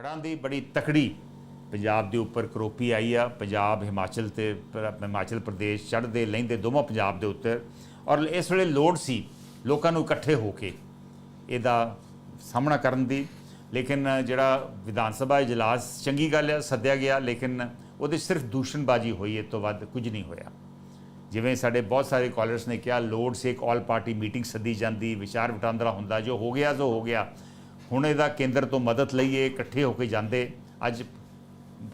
ਹੜ੍ਹਾਂ ਦੀ ਬੜੀ ਤਕੜੀ ਪੰਜਾਬ ਦੇ ਉੱਪਰ ਕਰੋਪੀ ਆਈ ਆ। ਪੰਜਾਬ, ਹਿਮਾਚਲ ਤੇ ਹਿਮਾਚਲ ਪ੍ਰਦੇਸ਼ ਚੜ੍ਹਦੇ, ਲਹਿੰਦੇ ਦੋਵਾਂ ਪੰਜਾਬ ਦੇ ਉੱਤੇ ਔਰ ਇਸ ਵੇਲੇ ਲੋੜ ਸੀ ਲੋਕਾਂ ਨੂੰ ਇਕੱਠੇ ਹੋ ਕੇ ਇਹਦਾ ਸਾਹਮਣਾ ਕਰਨ ਦੀ। ਲੇਕਿਨ ਜਿਹੜਾ ਵਿਧਾਨ ਸਭਾ ਇਜਲਾਸ ਚੰਗੀ ਗੱਲ ਹੈ ਸੱਦਿਆ ਗਿਆ, ਲੇਕਿਨ ਉਹਦੇ ਸਿਰਫ ਦੂਸ਼ਣਬਾਜ਼ੀ ਹੋਈ, ਇਹ ਤੋਂ ਵੱਧ ਕੁਝ ਨਹੀਂ ਹੋਇਆ। ਜਿਵੇਂ ਸਾਡੇ ਬਹੁਤ ਸਾਰੇ ਕਾਲਰਸ ਨੇ ਕਿਹਾ, ਲੋੜ ਸੇ ਇੱਕ ਆਲ ਪਾਰਟੀ ਮੀਟਿੰਗ ਸੱਦੀ ਜਾਂਦੀ, ਵਿਚਾਰ ਵਟਾਂਦਰਾ ਹੁੰਦਾ, ਜੋ ਹੋ ਗਿਆ ਜੋ ਹੋ ਗਿਆ। ਹੁਣ ਇਹਦਾ ਕੇਂਦਰ ਤੋਂ ਮਦਦ ਲਈਏ ਇਕੱਠੇ ਹੋ ਕੇ ਜਾਂਦੇ। ਅੱਜ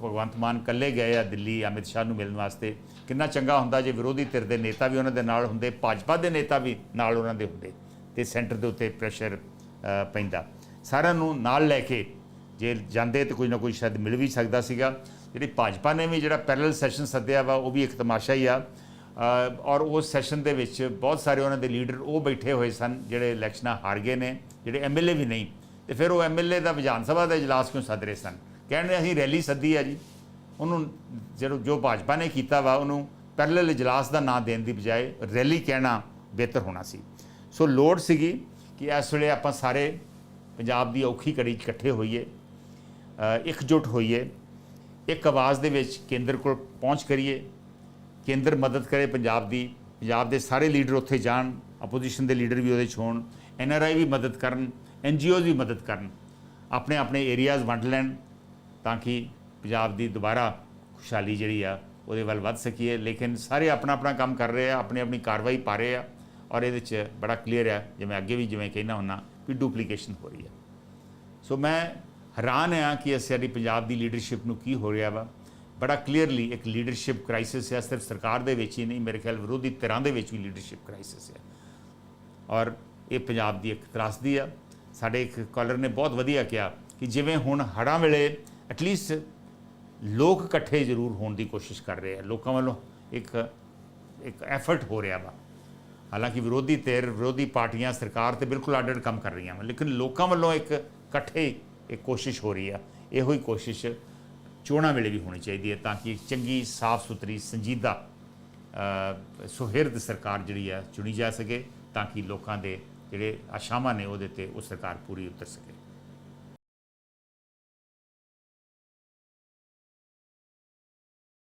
ਭਗਵੰਤ ਮਾਨ ਇਕੱਲੇ ਗਏ ਆ ਦਿੱਲੀ, ਅਮਿਤ ਸ਼ਾਹ ਨੂੰ ਮਿਲਣ ਵਾਸਤੇ। ਕਿੰਨਾ ਚੰਗਾ ਹੁੰਦਾ ਜੇ ਵਿਰੋਧੀ ਧਿਰ ਦੇ ਨੇਤਾ ਵੀ ਉਹਨਾਂ ਦੇ ਨਾਲ ਹੁੰਦੇ, ਭਾਜਪਾ ਦੇ ਨੇਤਾ ਵੀ ਨਾਲ ਉਹਨਾਂ ਦੇ ਹੁੰਦੇ ਤੇ ਸੈਂਟਰ ਦੇ ਉੱਤੇ ਪ੍ਰੈਸ਼ਰ ਪੈਂਦਾ। ਸਾਰਿਆਂ ਨੂੰ ਨਾਲ ਲੈ ਕੇ ਜੇ ਜਾਂਦੇ ਤੇ ਕੋਈ ਨਾ ਕੋਈ ਸ਼ਾਇਦ ਮਿਲ ਵੀ ਸਕਦਾ ਸੀਗਾ। ਜਿਹੜੀ ਭਾਜਪਾ ਨੇ ਵੀ ਜਿਹੜਾ ਪੈਰਲਲ ਸੈਸ਼ਨ ਸੱਦਿਆ ਵਾ, ਉਹ ਵੀ ਇੱਕ ਤਮਾਸ਼ਾ ਹੀ ਆ। ਔਰ ਉਸ ਸੈਸ਼ਨ ਦੇ ਵਿੱਚ ਬਹੁਤ ਸਾਰੇ ਉਹਨਾਂ ਦੇ ਲੀਡਰ ਉਹ ਬੈਠੇ ਹੋਏ ਸਨ, ਜਿਹੜੇ ਇਲੈਕਸ਼ਨਾਂ ਹਾਰ ਗਏ ਨੇ, ਜਿਹੜੇ ਐਮਐਲਏ ਵੀ ਨਹੀਂ। ਤੇ ਫਿਰ ਉਹ ਐਮਐਲਏ ਦਾ ਵਿਧਾਨ ਸਭਾ ਦਾ ਇਜਲਾਸ ਕਿਉਂ ਸੱਦ ਰਹੇ ਸਨ? ਕਹਿੰਦੇ ਅਸੀਂ ਰੈਲੀ ਸੱਦੀ ਆ ਜੀ। ਉਹਨੂੰ ਜਿਹੜਾ ਜੋ ਭਾਜਪਾ ਨੇ ਕੀਤਾ ਵਾ ਉਹਨੂੰ ਪੈਰਲਲ ਇਜਲਾਸ ਦਾ ਨਾਂ ਦੇਣ ਦੀ ਬਜਾਏ ਰੈਲੀ ਕਹਿਣਾ ਬਿਹਤਰ ਹੋਣਾ ਸੀ। ਸੋ ਲੋੜ ਸੀਗੀ ਕਿ ਇਸ ਵੇਲੇ ਆਪਾਂ ਸਾਰੇ ਪੰਜਾਬ ਦੀ ਔਖੀ ਘੜੀ 'ਚ ਇਕੱਠੇ ਹੋਈਏ ਅ, ਇਕਜੁੱਟ ਹੋਈਏ ਇੱਕ ਆਵਾਜ਼ ਦੇ ਵਿੱਚ ਕੇਂਦਰ ਕੋਲ ਪਹੁੰਚ ਕਰੀਏ ਕੇਂਦਰ ਮਦਦ ਕਰੇ ਪੰਜਾਬ ਦੀ ਪੰਜਾਬ ਦੇ ਸਾਰੇ ਲੀਡਰ ਉੱਥੇ ਜਾਣ ਆਪੋਜੀਸ਼ਨ ਦੇ ਲੀਡਰ ਵੀ ਉਹਦੇ 'ਚ ਹੋਣ ਐਨਆਰਆਈ ਵੀ ਮਦਦ ਕਰਨ ਐਨਜੀਓਜ਼ ਵੀ ਮਦਦ ਕਰਨ, ਆਪਣੇ ਆਪਣੇ ਏਰੀਆਜ਼ ਵੰਡ ਲੈਣ, ਤਾਂ ਕਿ ਪੰਜਾਬ ਦੀ ਦੁਬਾਰਾ ਖੁਸ਼ਹਾਲੀ ਜਿਹੜੀ ਆ, ਉਹਦੇ ਵੱਲ ਵੱਧ ਸਕੀਏ। ਲੇਕਿਨ ਸਾਰੇ ਆਪਣਾ ਆਪਣਾ ਕੰਮ ਕਰ ਰਹੇ ਆ, ਆਪਣੀ ਆਪਣੀ ਕਾਰਵਾਈ ਪਾ ਰਹੇ ਆ, ਔਰ ਇਹਦੇ 'ਚ ਬੜਾ ਕਲੀਅਰ ਆ, ਜਿਵੇਂ ਅੱਗੇ ਵੀ ਜਿਵੇਂ ਕਹਿਣਾ ਹੁੰਨਾ ਵੀ ਡੁਪਲੀਕੇਸ਼ਨ ਹੋ ਰਹੀ ਆ। ਸੋ ਮੈਂ ਹੈਰਾਨ ਹਾਂ ਕਿ ਅਸੀਂ ਸਾਡੀ ਪੰਜਾਬ ਦੀ ਲੀਡਰਸ਼ਿਪ ਨੂੰ ਕੀ ਹੋ ਰਿਹਾ ਵਾ। ਬੜਾ ਕਲੀਅਰਲੀ ਇੱਕ ਲੀਡਰਸ਼ਿਪ ਕ੍ਰਾਈਸਿਸ ਹੈ ਸਿਰਫ ਸਰਕਾਰ ਦੇ ਵਿੱਚ ਹੀ ਨਹੀਂ, ਮੇਰੇ ਖਿਆਲ ਵਿਰੋਧੀ ਧਿਰਾਂ ਦੇ ਵਿੱਚ ਵੀ ਲੀਡਰਸ਼ਿਪ ਕ੍ਰਾਈਸਿਸ ਹੈ ਔਰ ਇਹ ਪੰਜਾਬ ਦੀ ਇੱਕ ਤਰਾਸਦੀ ਆ। ਸਾਡੇ ਇੱਕ ਕਾਲਰ ਨੇ ਬਹੁਤ ਵਧੀਆ ਕਿਹਾ ਕਿ ਜਿਵੇਂ ਹੁਣ ਹੜ੍ਹਾਂ ਵੇਲੇ ਐਟਲੀਸਟ ਲੋਕ ਇਕੱਠੇ ਜ਼ਰੂਰ ਹੋਣ ਦੀ ਕੋਸ਼ਿਸ਼ ਕਰ ਰਹੇ ਆ, ਲੋਕਾਂ ਵੱਲੋਂ ਇੱਕ ਇੱਕ ਐਫਰਟ ਹੋ ਰਿਹਾ ਵਾ। ਹਾਲਾਂਕਿ ਵਿਰੋਧੀ ਧਿਰ, ਵਿਰੋਧੀ ਪਾਰਟੀਆਂ ਸਰਕਾਰ ਤੇ ਬਿਲਕੁਲ ਅੱਡ-ਅੱਡ ਕੰਮ ਕਰ ਰਹੀਆਂ ਹਨ ਲੇਕਿਨ ਲੋਕਾਂ ਵੱਲੋਂ ਇੱਕ ਇਕੱਠੇ ਇੱਕ ਕੋਸ਼ਿਸ਼ ਹੋ ਰਹੀ ਆ। ਇਹੋ ਹੀ ਕੋਸ਼ਿਸ਼ ਚੋਣਾਂ ਵੇਲੇ ਵੀ ਹੋਣੀ ਚਾਹੀਦੀ ਹੈ ਤਾਂ ਕਿ ਚੰਗੀ ਸਾਫ਼ ਸੁਥਰੀ ਸੰਜੀਦਾ ਸੁਹਿਰਦ ਸਰਕਾਰ ਜਿਹੜੀ ਆ ਚੁਣੀ ਜਾ ਸਕੇ ਤਾਂ ਕਿ ਲੋਕਾਂ ਦੇ ਜਿਹੜੇ ਆਸ਼ਾਵਾਂ ਨੇ ਉਹਦੇ ਤੇ ਉਹ ਸਰਕਾਰ ਪੂਰੀ ਉਤਰ ਸਕੇ।